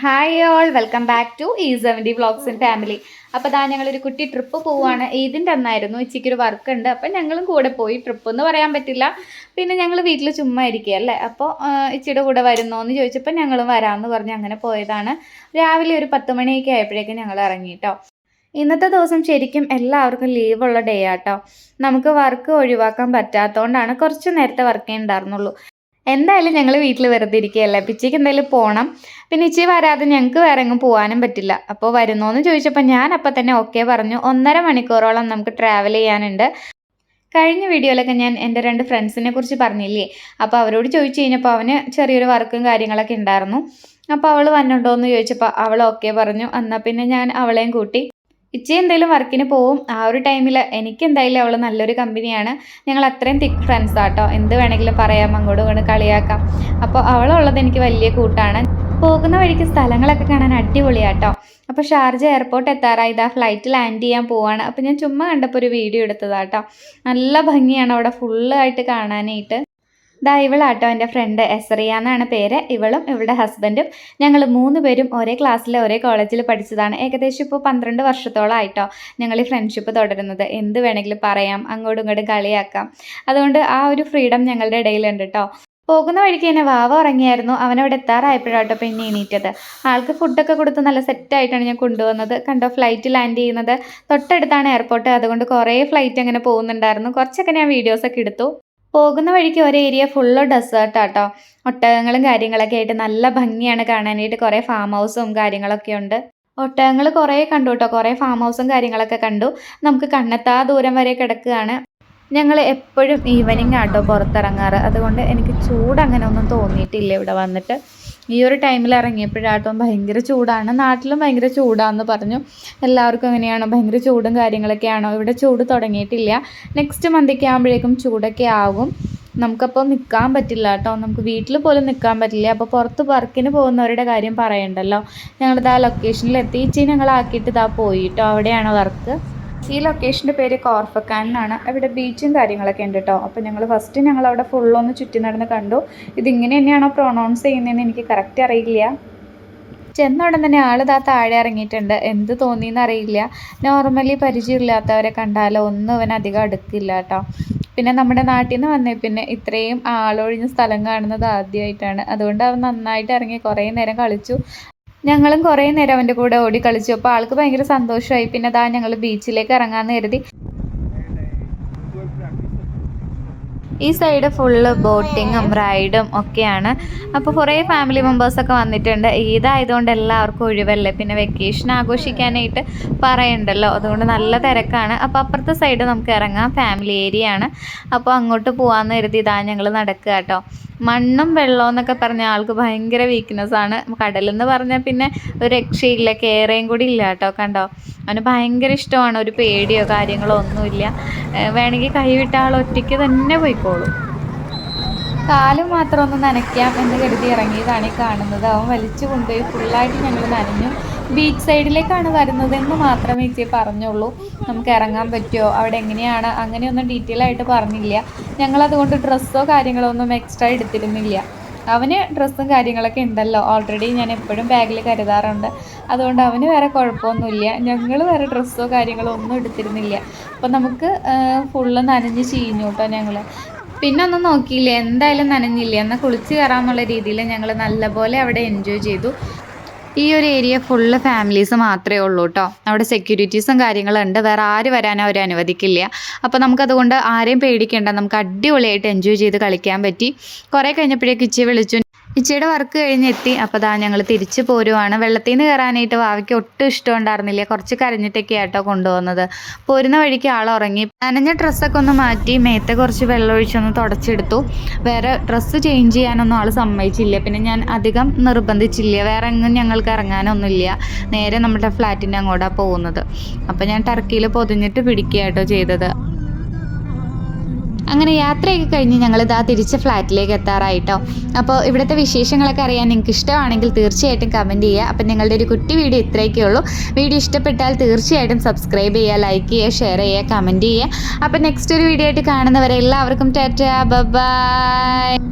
Hi all welcome back to ഈ seventy vlogs in family അപ്പോൾ ദാ ഞങ്ങളൊരു കുട്ടി ട്രിപ്പ് പോവുകയാണ് ഇതിന്റെ അന്നായിരുന്നു ഉച്ചയ്ക്കൊരു വർക്ക് ഉണ്ട്. അപ്പം ഞങ്ങളും കൂടെ പോയി ട്രിപ്പ് എന്ന് പറയാൻ പറ്റില്ല. പിന്നെ ഞങ്ങൾ വീട്ടിൽ ചുമ്മാ ഇരിക്കുകയല്ലേ അപ്പോൾ ഇച്ചിയുടെ കൂടെ വരുന്നോ എന്ന് ചോദിച്ചപ്പോൾ ഞങ്ങളും വരാമെന്ന് പറഞ്ഞ് അങ്ങനെ പോയതാണ്. രാവിലെ ഒരു പത്ത് മണിയൊക്കെ ആയപ്പോഴേക്കും ഞങ്ങൾ ഇറങ്ങി കേട്ടോ ഇന്നത്തെ ദിവസം ശരിക്കും എല്ലാവർക്കും ലീവുള്ള ഡേ ആട്ടോ നമുക്ക് വർക്ക് ഒഴിവാക്കാൻ പറ്റാത്തതുകൊണ്ടാണ് കുറച്ച് നേരത്തെ വർക്ക് ഉണ്ടായിരുന്നുള്ളൂ എന്തായാലും ഞങ്ങൾ വീട്ടിൽ വെറുതെ ഇരിക്കുകയല്ലേ? പിച്ചയ്ക്ക് എന്തായാലും പോകണം പിന്നെ ഇച്ചി വരാതെ ഞങ്ങൾക്ക് വേറെ എങ്ങും പോകാനും പറ്റില്ല. അപ്പോൾ വരുന്നോന്ന് ചോദിച്ചപ്പോൾ ഞാൻ അപ്പം തന്നെ ഓക്കെ പറഞ്ഞു. ഒന്നര മണിക്കൂറോളം നമുക്ക് ട്രാവൽ ചെയ്യാനുണ്ട്. കഴിഞ്ഞ വീഡിയോയിലൊക്കെ ഞാൻ എന്റെ രണ്ട് ഫ്രണ്ട്സിനെ കുറിച്ച് പറഞ്ഞില്ലേ? അപ്പോൾ അവരോട് ചോദിച്ചു കഴിഞ്ഞപ്പോൾ അവന് ചെറിയൊരു വർക്കും കാര്യങ്ങളൊക്കെ ഉണ്ടായിരുന്നു. അപ്പോൾ അവൾ വന്നുണ്ടോ എന്ന് ചോദിച്ചപ്പോൾ അവൾ ഓക്കെ പറഞ്ഞു. എന്നാൽ പിന്നെ ഞാൻ അവളെയും കൂട്ടി ഇച്ചി എന്തായാലും വർക്കിന് പോവും. ആ ഒരു ടൈമിൽ എനിക്ക് എന്തായാലും അവൾ നല്ലൊരു കമ്പനിയാണ്. ഞങ്ങൾ അത്രയും തിക്ക് ഫ്രണ്ട്സ് ആട്ടോ. എന്ത് വേണമെങ്കിലും പറയാം. അങ്ങോട്ടും ഇങ്ങോട്ടും കളിയാക്കാം. അപ്പോൾ അവളുള്ളത് എനിക്ക് വലിയ കൂട്ടാണ്. പോകുന്ന വഴിക്ക് സ്ഥലങ്ങളൊക്കെ കാണാൻ അടിപൊളിയാട്ടോ. അപ്പോൾ ഷാർജ എയർപോർട്ട് എത്താറായി. ഇതാ ഫ്ലൈറ്റ് ലാൻഡ് ചെയ്യാൻ പോവാണ്. അപ്പോൾ ഞാൻ ചുമ്മാ കണ്ടപ്പോൾ ഒരു വീഡിയോ എടുത്തതാട്ടോ. നല്ല ഭംഗിയാണ് അവിടെ ഫുള്ളായിട്ട് കാണാനായിട്ട്. ദാ ഇവളാട്ടോ എന്റെ ഫ്രണ്ട് എസറിയ എന്നാണ് പേര്. ഇവളും ഇവളുടെ ഹസ്ബൻഡും ഞങ്ങൾ മൂന്ന് പേരും ഒരേ ക്ലാസ്സിൽ ഒരേ കോളേജിൽ പഠിച്ചതാണ്. ഏകദേശം ഇപ്പോൾ പന്ത്രണ്ട് വർഷത്തോളം ആയിട്ടോ ഞങ്ങൾ ഈ ഫ്രണ്ട്ഷിപ്പ് തുടരുന്നത്. എന്ത് വേണമെങ്കിലും പറയാം അങ്ങോട്ടും ഇങ്ങോട്ടും കളിയാക്കാം. അതുകൊണ്ട് ആ ഒരു ഫ്രീഡം ഞങ്ങളുടെ ഇടയിലുണ്ട് കേട്ടോ പോകുന്ന വഴിക്ക് എന്നെ വാവ ഉറങ്ങിയായിരുന്നു. അവനവിടെ എത്താറായപ്പോഴാട്ടോ പിന്നെ എണീറ്റത്. ആൾക്ക് ഫുഡൊക്കെ കൊടുത്ത് നല്ല സെറ്റായിട്ടാണ് ഞാൻ കൊണ്ടുവന്നത്. കണ്ടോ ഫ്ലൈറ്റ് ലാൻഡ് ചെയ്യുന്നത്? തൊട്ടടുത്താണ് എയർപോർട്ട് അതുകൊണ്ട് കുറേ ഫ്ലൈറ്റ് അങ്ങനെ പോകുന്നുണ്ടായിരുന്നു. കുറച്ചൊക്കെ ഞാൻ വീഡിയോസൊക്കെ എടുത്തു. പോകുന്ന വഴിക്ക് ഒരു ഏരിയ ഫുള്ള് ഡെസേർട്ടാട്ടോ ഒട്ടകങ്ങളും കാര്യങ്ങളൊക്കെ ആയിട്ട് നല്ല ഭംഗിയാണ് കാണാനായിട്ട് കുറേ ഫാം ഹൗസും കാര്യങ്ങളൊക്കെ ഉണ്ട്. ഒട്ടകങ്ങൾ കുറേ കണ്ടു കേട്ടോ കുറേ ഫാം ഹൗസും കാര്യങ്ങളൊക്കെ കണ്ടു. നമുക്ക് കണ്ണെത്താ ദൂരം വരെ കിടക്കുകയാണ്. ഞങ്ങൾ എപ്പോഴും ഈവനിങ് ആട്ടോ പുറത്തിറങ്ങാറ്. അതുകൊണ്ട് എനിക്ക് ചൂട് അങ്ങനെ ഒന്നും തോന്നിയിട്ടില്ല ഇവിടെ വന്നിട്ട്. ഈ ഒരു ടൈമിൽ ഇറങ്ങിയപ്പോഴാട്ടോ ഭയങ്കര ചൂടാണ്. നാട്ടിലും ഭയങ്കര ചൂടാന്ന് പറഞ്ഞു. എല്ലാവർക്കും എങ്ങനെയാണോ? ഭയങ്കര ചൂടും കാര്യങ്ങളൊക്കെയാണോ? ഇവിടെ ചൂട് തുടങ്ങിയിട്ടില്ല. നെക്സ്റ്റ് മന്തൊക്കെ ആകുമ്പോഴേക്കും ചൂടൊക്കെ ആകും. നമുക്കപ്പോൾ നിൽക്കാൻ പറ്റില്ല കേട്ടോ നമുക്ക് വീട്ടിൽ പോലും നിൽക്കാൻ പറ്റില്ല. അപ്പോൾ പുറത്ത് വർക്കിന് പോകുന്നവരുടെ കാര്യം പറയണ്ടല്ലോ. ഞങ്ങളിതാ ലൊക്കേഷനിൽ എത്തിച്ച് ഞങ്ങളാക്കിയിട്ട് ഇതാ പോയി കേട്ടോ അവിടെയാണ് വർക്ക് ഈ ലൊക്കേഷന്റെ പേര് കോർഫക്കാൻ എന്നാണ്. അവിടെ ബീച്ചും കാര്യങ്ങളൊക്കെ ഉണ്ട് കേട്ടോ അപ്പോൾ ഞങ്ങൾ ഫസ്റ്റ് ഞങ്ങൾ അവിടെ ഫുള്ളൊന്ന് ചുറ്റി നടന്ന് കണ്ടു. ഇതിങ്ങനെ തന്നെയാണോ പ്രൊണൗൺസ് ചെയ്യുന്നതെന്ന് എനിക്ക് കറക്റ്റ് അറിയില്ല. ചെന്ന ഉടൻ തന്നെ ആൾ ഇതാ താഴെ ഇറങ്ങിയിട്ടുണ്ട്. എന്ത് തോന്നിയെന്ന് അറിയില്ല. നോർമലി പരിചയമില്ലാത്തവരെ കണ്ടാലോ ഒന്നും അവൻ അധികം അടുക്കില്ല കേട്ടോ പിന്നെ നമ്മുടെ നാട്ടിൽ നിന്ന് വന്നേ പിന്നെ ഇത്രയും ആളൊഴിഞ്ഞ സ്ഥലം കാണുന്നത് ആദ്യമായിട്ടാണ് അതുകൊണ്ട് അവൻ നന്നായിട്ട് ഇറങ്ങി കുറേ നേരം കളിച്ചു. ഞങ്ങളും കുറേ നേരം അവന്റെ കൂടെ ഓടി കളിച്ചു. അപ്പോൾ ആൾക്ക് ഭയങ്കര സന്തോഷമായി. പിന്നെ അതാ ഞങ്ങൾ ബീച്ചിലേക്ക് ഇറങ്ങാമെന്ന് കരുതി. ഈ സൈഡ് ഫുള്ള് ബോട്ടിങ്ങും റൈഡും ഒക്കെയാണ്. അപ്പോൾ കുറേ ഫാമിലി മെമ്പേഴ്സൊക്കെ വന്നിട്ടുണ്ട്. ഈദായതുകൊണ്ട് എല്ലാവർക്കും ഒഴിവല്ലേ? പിന്നെ വെക്കേഷൻ ആഘോഷിക്കാനായിട്ട് പറയണ്ടല്ലോ. അതുകൊണ്ട് നല്ല തിരക്കാണ്. അപ്പോൾ അപ്പുറത്തെ സൈഡ് നമുക്ക് ഇറങ്ങാം. ഫാമിലി ഏരിയ ആണ്. അപ്പോൾ അങ്ങോട്ട് പോകാമെന്ന് കരുതി ഇതാ ഞങ്ങൾ നടക്കുക കേട്ടോ. മണ്ണും വെള്ളവും എന്നൊക്കെ പറഞ്ഞ ആൾക്ക് ഭയങ്കര കടൽ എന്ന് പറഞ്ഞാൽ പിന്നെ ഒരു രക്ഷയില്ല കയറേയും കൂടി ഇല്ല കേട്ടോ കണ്ടോ? അവന് ഭയങ്കര ഇഷ്ടമാണ് ഒരു പേടിയോ കാര്യങ്ങളോ ഒന്നുമില്ല. വേണമെങ്കിൽ കൈവിട്ട ആൾ ഒറ്റയ്ക്ക് തന്നെ പോയിക്കോളും. കാൽ മാത്രം ഒന്ന് നനയ്ക്കാം എന്ന് കരുതി ഇറങ്ങിയതാണ് കാണുന്നത്. അവൻ വലിച്ചു കൊണ്ടുപോയി ഫുള്ളായിട്ട് ഞങ്ങൾ നനഞ്ഞു. ബീച്ച് സൈഡിലേക്കാണ് വരുന്നതെന്ന് മാത്രമേ ചേച്ചി പറഞ്ഞുള്ളൂ. നമുക്ക് ഇറങ്ങാൻ പറ്റുമോ? അവിടെ എങ്ങനെയാണ്? അങ്ങനെയൊന്നും ഡീറ്റെയിൽ ആയിട്ട് പറഞ്ഞില്ല. ഞങ്ങളതുകൊണ്ട് ഡ്രസ്സോ കാര്യങ്ങളോ ഒന്നും എക്സ്ട്രാ എടുത്തിരുന്നില്ല. അവന് ഡ്രസ്സും കാര്യങ്ങളൊക്കെ ഉണ്ടല്ലോ. ഓൾറെഡി ഞാൻ എപ്പോഴും ബാഗിൽ കരുതാറുണ്ട്. അതുകൊണ്ട് അവന് വേറെ കുഴപ്പമൊന്നുമില്ല. ഞങ്ങൾ വേറെ ഡ്രസ്സോ കാര്യങ്ങളോ ഒന്നും എടുത്തിരുന്നില്ല. അപ്പോൾ നമുക്ക് ഫുള്ള് നനഞ്ഞ് ചീഞ്ഞു കേട്ടോ ഞങ്ങൾ പിന്നെ ഒന്നും നോക്കിയില്ല. എന്തായാലും നനഞ്ഞില്ല. എന്നാൽ കുളിച്ച് കയറാമെന്നുള്ള രീതിയിൽ ഞങ്ങൾ നല്ലപോലെ അവിടെ എൻജോയ് ചെയ്തു. ഈ ഒരു ഏരിയ ഫുള്ള് ഫാമിലീസ് മാത്രമേ ഉള്ളൂ കേട്ടോ അവിടെ സെക്യൂരിറ്റീസും കാര്യങ്ങളുണ്ട് വേറെ ആര് വരാനും അവർ അനുവദിക്കില്ല. അപ്പോൾ നമുക്കതുകൊണ്ട് ആരെയും പേടിക്കേണ്ട. നമുക്ക് അടിപൊളിയായിട്ട് എൻജോയ് ചെയ്ത് കളിക്കാൻ പറ്റി. കുറേ കഴിഞ്ഞപ്പോഴേക്ക് ഇച്ചി വിളിച്ചു ഇച്ചയുടെ വർക്ക് കഴിഞ്ഞെത്തി അപ്പോൾ ദാ ഞങ്ങൾ തിരിച്ചു പോരുവാണ്. വെള്ളത്തിൽ നിന്ന് കയറാനായിട്ട് വാവയ്ക്ക് ഒട്ടും ഇഷ്ടമുണ്ടായിരുന്നില്ല കുറച്ച് കരഞ്ഞിട്ടൊക്കെ ആട്ടോ കൊണ്ടുപോകുന്നത്. പോരുന്ന വഴിക്ക് ആൾ ഉറങ്ങി. നനഞ്ഞ ഡ്രസ്സൊക്കെ ഒന്ന് മാറ്റി മേത്തെ കുറച്ച് വെള്ളം ഒഴിച്ചൊന്ന് തുടച്ചെടുത്തു. വേറെ ഡ്രസ്സ് ചേഞ്ച് ചെയ്യാനൊന്നും ആൾ സമ്മതിച്ചില്ല. പിന്നെ ഞാൻ അധികം നിർബന്ധിച്ചില്ല. വേറെ എങ്ങും ഞങ്ങൾക്ക് ഇറങ്ങാനൊന്നുമില്ല. നേരെ നമ്മുടെ ഫ്ലാറ്റിന്റെ അങ്ങോട്ടാണ് പോകുന്നത്. അപ്പോൾ ഞാൻ ടർക്കിയിൽ പൊതിഞ്ഞിട്ട് പിടിക്കുക ചെയ്തത്. അങ്ങനെ യാത്രയൊക്കെ കഴിഞ്ഞ് ഞങ്ങൾ ഇതാ തിരിച്ച് ഫ്ലാറ്റിലേക്ക് എത്താറായിട്ടോ അപ്പോൾ ഇവിടുത്തെ വിശേഷങ്ങളൊക്കെ അറിയാൻ നിങ്ങൾക്ക് ഇഷ്ടമാണെങ്കിൽ തീർച്ചയായിട്ടും കമന്റ് ചെയ്യുക. അപ്പം നിങ്ങളുടെ ഒരു കുട്ടി വീഡിയോ ഇത്രയൊക്കെ ഉള്ളൂ. വീഡിയോ ഇഷ്ടപ്പെട്ടാൽ തീർച്ചയായിട്ടും സബ്സ്ക്രൈബ് ചെയ്യുക ലൈക്ക് ചെയ്യുക ഷെയർ ചെയ്യുക കമന്റ് ചെയ്യുക. അപ്പം നെക്സ്റ്റ് ഒരു വീഡിയോ ആയിട്ട് കാണുന്നവരെ എല്ലാവർക്കും ടാറ്റ ബൈ